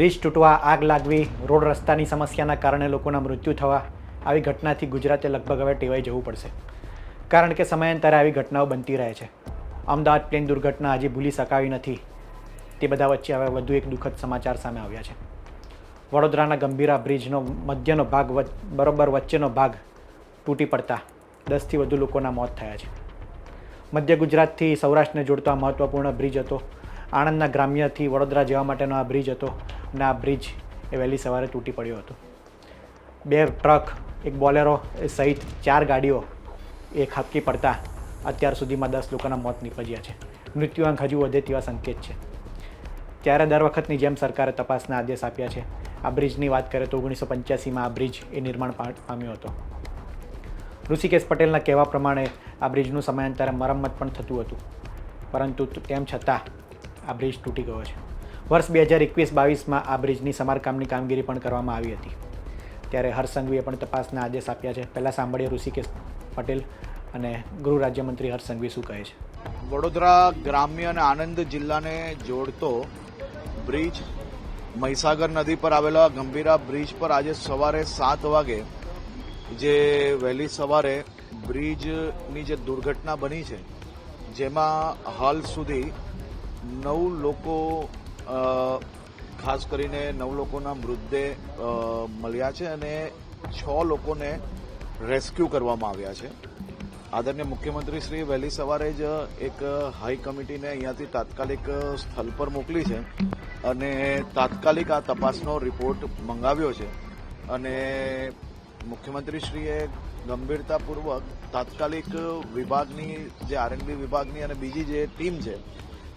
Bridge તૂટવા, આગ લાગવી, road રસ્તાની સમસ્યાના કારણે લોકોના મૃત્યુ થવા, આવી ઘટનાથી ગુજરાતે લગભગ હવે ટેવાઈ જવું પડશે. કારણ કે સમયાંતરે આવી ઘટનાઓ બનતી રહે છે. અમદાવાદ પ્લેન દુર્ઘટના હજી ભૂલી શકાવી નથી. તે બધા વચ્ચે હવે વધુ એક દુઃખદ સમાચાર સામે આવ્યા છે. વડોદરાના ગંભીરા બ્રિજનો મધ્યનો ભાગ બરોબર વચ્ચેનો ભાગ તૂટી પડતા દસથી વધુ લોકોના મોત થયા છે. મધ્ય ગુજરાતથી સૌરાષ્ટ્રને જોડતો આ મહત્ત્વપૂર્ણ બ્રિજ હતો. આણંદના ગ્રામ્યથી વડોદરા જવા માટેનો આ બ્રિજ હતો. આ બ્રિજ એ વહેલી સવારે તૂટી પડ્યો હતો. બે ટ્રક, એક બોલેરો એ સહિત ચાર ગાડીઓ એ ખાબકી પડતા અત્યાર સુધીમાં દસ લોકોના મોત નીપજ્યા છે. મૃત્યુઆંક હજુ વધે તેવા સંકેત છે. ત્યારે દર વખતની જેમ સરકારે તપાસના આદેશ આપ્યા છે. આ બ્રિજની વાત કરીએ તો ઓગણીસો પંચ્યાસીમાં આ બ્રિજ એ નિર્માણ પામ્યો હતો. ઋષિકેશ પટેલના કહેવા પ્રમાણે આ બ્રિજનું સમયાંતરે મરમ્મત પણ થતું હતું. પરંતુ તેમ છતાં આ બ્રિજ તૂટી ગયો છે. વર્ષ બે હજાર એકવીસ બાવીસમાં આ બ્રિજની સમારકામની કામગીરી પણ કરવામાં આવી હતી. ત્યારે હરસંઘવીએ પણ તપાસના આદેશ આપ્યા છે. પહેલાં સાંભળીએ ઋષિકેશ પટેલ અને ગૃહ રાજ્યમંત્રી હરસંઘવી શું કહે છે. વડોદરા ગ્રામ્ય અને આણંદ જિલ્લાને જોડતો બ્રિજ મહીસાગર નદી પર આવેલા ગંભીરા બ્રિજ પર આજે સવારે સાત વાગે જે વહેલી સવારે બ્રિજની જે દુર્ઘટના બની છે, જેમાં હાલ સુધી નવ લોકો ખાસ કરીને નવ લોકોના મૃતદેહ મળ્યા છે અને છ લોકોને રેસ્ક્યુ કરવામાં આવ્યા છે. આદરણીય મુખ્યમંત્રી શ્રી વહેલી સવારે જ એક હાઈ કમિટીને અહીંયાથી તાત્કાલિક સ્થળ પર મોકલી છે અને તાત્કાલિક આ તપાસનો રિપોર્ટ મંગાવ્યો છે. અને મુખ્યમંત્રીશ્રીએ ગંભીરતાપૂર્વક તાત્કાલિક વિભાગની જે આરએનબી વિભાગની અને બીજી જે ટીમ છે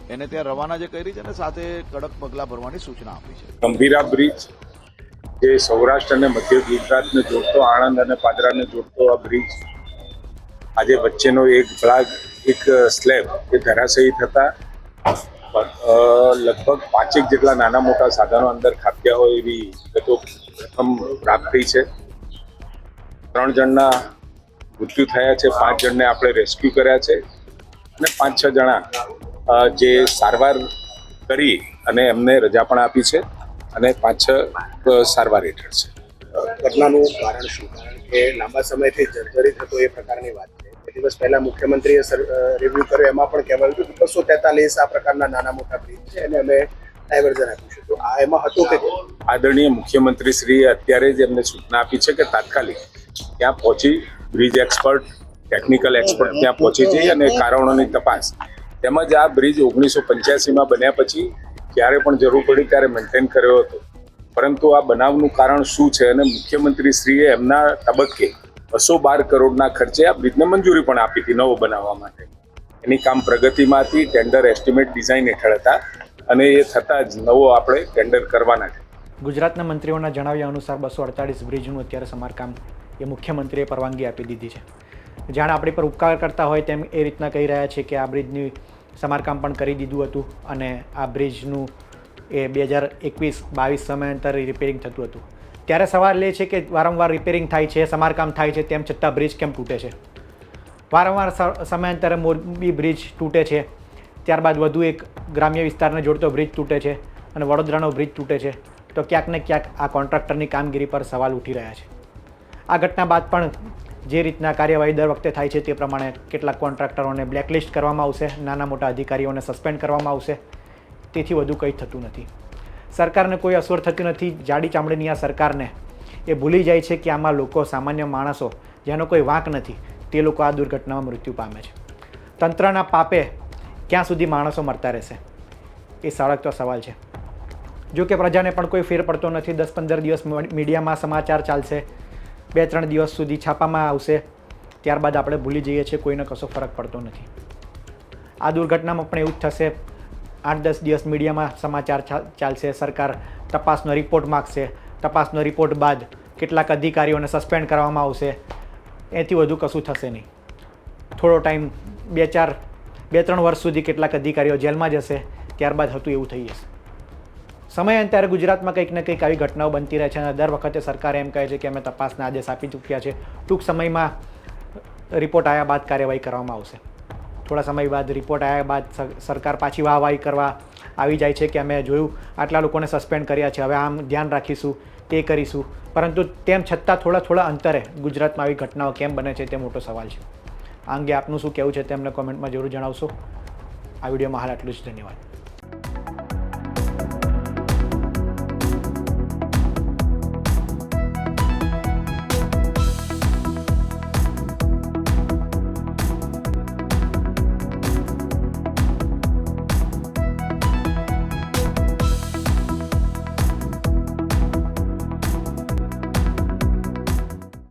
એને ત્યાં રવાના જે કરી છે અને સાથે કડક પગલાં ભરવાની સૂચના આપી છે. ગંભીરા બ્રિજ જે સૌરાષ્ટ્ર અને મધ્ય ગુજરાતને જોડતો, આણંદ અને પાદરાને જોડતો આ બ્રિજ આજે વચ્ચેનો એક ભાગ, એક સ્લેબ એ ધરાશયી થતા લગભગ પાંચેક જેટલા નાના મોટા સાધનો અંદર ખાપ્યા હોય એવી વિગતો પ્રથમ પ્રાપ્ત થઈ છે. ત્રણ જણના મૃત્યુ થયા છે, પાંચ જણને આપણે રેસ્ક્યુ કર્યા છે અને પાંચ છ જણા જે સારવાર કરી અને એમને રજા પણ આપી છે અને પાંચ છ સારવાર હેઠળ છે. ઘટનાનું કારણ શું? કારણ કે લાંબા સમયથી જર્જરિત હતો એ પ્રકારની વાત છે. દિવસ પહેલા મુખ્યમંત્રીએ રિવ્યુ કર્યો. એમાં પણ કહેવાયું હતું કે બસો તેતાલીસ આ પ્રકારના નાના મોટા બ્રિજ છે અને અમે ડાયવર્ઝન આપ્યું છે. તો આ એમાં હતું કે આદરણીય મુખ્યમંત્રી શ્રીએ અત્યારે જ એમને સૂચના આપી છે કે તાત્કાલિક ત્યાં પહોંચી બ્રિજ એક્સપર્ટ ટેકનિકલ એક્સપર્ટ ત્યાં પહોંચી જઈ અને કારણોની તપાસ તેમજ આ બ્રિજ ઓગણીસો પંચ્યાસીમાં બન્યા પછી જ્યારે પણ જરૂર પડી ત્યારે મેન્ટેન કર્યો હતો. પરંતુ આ બનાવનું કારણ શું છે અને મુખ્યમંત્રી શ્રીએ એમના તબક્કે બસો બાર કરોડના ખર્ચે આ બ્રિજને મંજૂરી પણ આપી હતી નવો બનાવવા માટે. એની કામ પ્રગતિમાં હતી ટેન્ડર એસ્ટિમેટ ડિઝાઇન હેઠળ હતા અને એ થતાં જ નવો આપણે ટેન્ડર કરવાના છે. ગુજરાતના મંત્રીઓના જણાવ્યા અનુસાર બસો અડતાળીસ બ્રિજનું અત્યારે સમારકામ એ મુખ્યમંત્રીએ પરવાનગી આપી દીધી છે. જાણે આપણી પર ઉપકાર કરતા હોય તેમ એ રીતના કહી રહ્યા છે કે આ બ્રિજની સમારકામ પણ કરી દીધું હતું અને આ બ્રિજનું એ બે હજાર એકવીસ, બાવીસ સમયાંતરે રિપેરિંગ થતું હતું. ત્યારે સવાલ એ છે કે વારંવાર રિપેરિંગ થાય છે, સમારકામ થાય છે, તેમ છતાં બ્રિજ કેમ તૂટે છે? વારંવાર સમયાંતરે મોરબી બ્રિજ તૂટે છે. ત્યારબાદ વધુ એક ગ્રામ્ય વિસ્તારને જોડતો બ્રિજ તૂટે છે અને વડોદરાનો બ્રિજ તૂટે છે. તો ક્યાંક ને ક્યાંક આ કોન્ટ્રાક્ટરની કામગીરી પર સવાલ ઉઠી રહ્યા છે. આ ઘટના બાદ પણ જે રીતના કાર્યવાહી દર વખતે થાય છે તે પ્રમાણે કેટલાક કોન્ટ્રાક્ટરોને બ્લેકલિસ્ટ કરવામાં આવશે, નાના મોટા અધિકારીઓને સસ્પેન્ડ કરવામાં આવશે. તેથી વધુ કંઈ થતું નથી. સરકારને કોઈ અસર થતી નથી. જાડી ચામડીની આ સરકારને એ ભૂલી જાય છે કે આમાં લોકો સામાન્ય માણસો જેનો કોઈ વાંક નથી, તે લોકો આ દુર્ઘટનામાં મૃત્યુ પામે છે. તંત્રના પાપે ક્યાં સુધી માણસો મરતા રહેશે? એ સળગતો સવાલ છે. જો કે પ્રજાને પણ કોઈ ફેર પડતો નથી. દસ પંદર દિવસ મીડિયામાં સમાચાર ચાલશે. બે ત્રણ દિવસ સુધી છાપામાં આવશે. ત્યારબાદ આપણે ભૂલી જઈએ છીએ, કોઈને કશો ફરક પડતો નથી. આ દુર્ઘટનામાં પણ એવું જ થશે. આઠ દસ દિવસ મીડિયામાં સમાચાર ચાલશે. સરકાર તપાસનો રિપોર્ટ માગશે. તપાસનો રિપોર્ટ બાદ કેટલાક અધિકારીઓને સસ્પેન્ડ કરવામાં આવશે. એથી વધુ કશું થશે નહીં. થોડો ટાઈમ બે ચાર બે ત્રણ વર્ષ સુધી કેટલાક અધિકારીઓ જેલમાં જશે. ત્યારબાદ હતું એવું થઈ જશે. સમયાંતરે ગુજરાતમાં કંઈક ને કંઈક આવી ઘટનાઓ બનતી રહે છે અને દર વખતે સરકાર એમ કહે છે કે અમે તપાસના આદેશ આપી ચૂક્યા છે. ટૂંક સમયમાં રિપોર્ટ આવ્યા બાદ કાર્યવાહી કરવામાં આવશે. થોડા સમય બાદ રિપોર્ટ આવ્યા બાદ સરકાર પાછી વાહવાહી કરવા આવી જાય છે કે અમે જોયું, આટલા લોકોને સસ્પેન્ડ કર્યા છે. હવે આમ ધ્યાન રાખીશું, તે કરીશું. પરંતુ તેમ છતાં થોડા થોડા અંતરે ગુજરાતમાં આવી ઘટનાઓ કેમ બને છે તે મોટો સવાલ છે. આ અંગે આપનું શું કહેવું છે તે અમને કોમેન્ટમાં જરૂર જણાવશો. આ વિડીયોમાં હાલ આટલું જ. ધન્યવાદ.